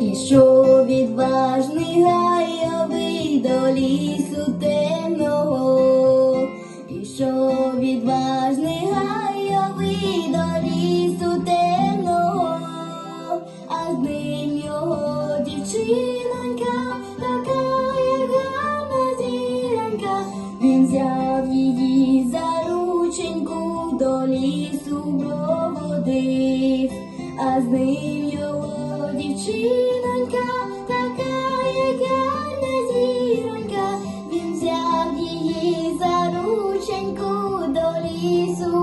Пішов відважний гайовий до лісу темного, пішов відважний гайовий до лісу темного, а з ним його дівчинка, така як гарна зіронька, він взяв її за рученьку до лісу проводив, а з ним його дівчинонька, така, як гарна зіронька, він взяв її за рученьку до лісу.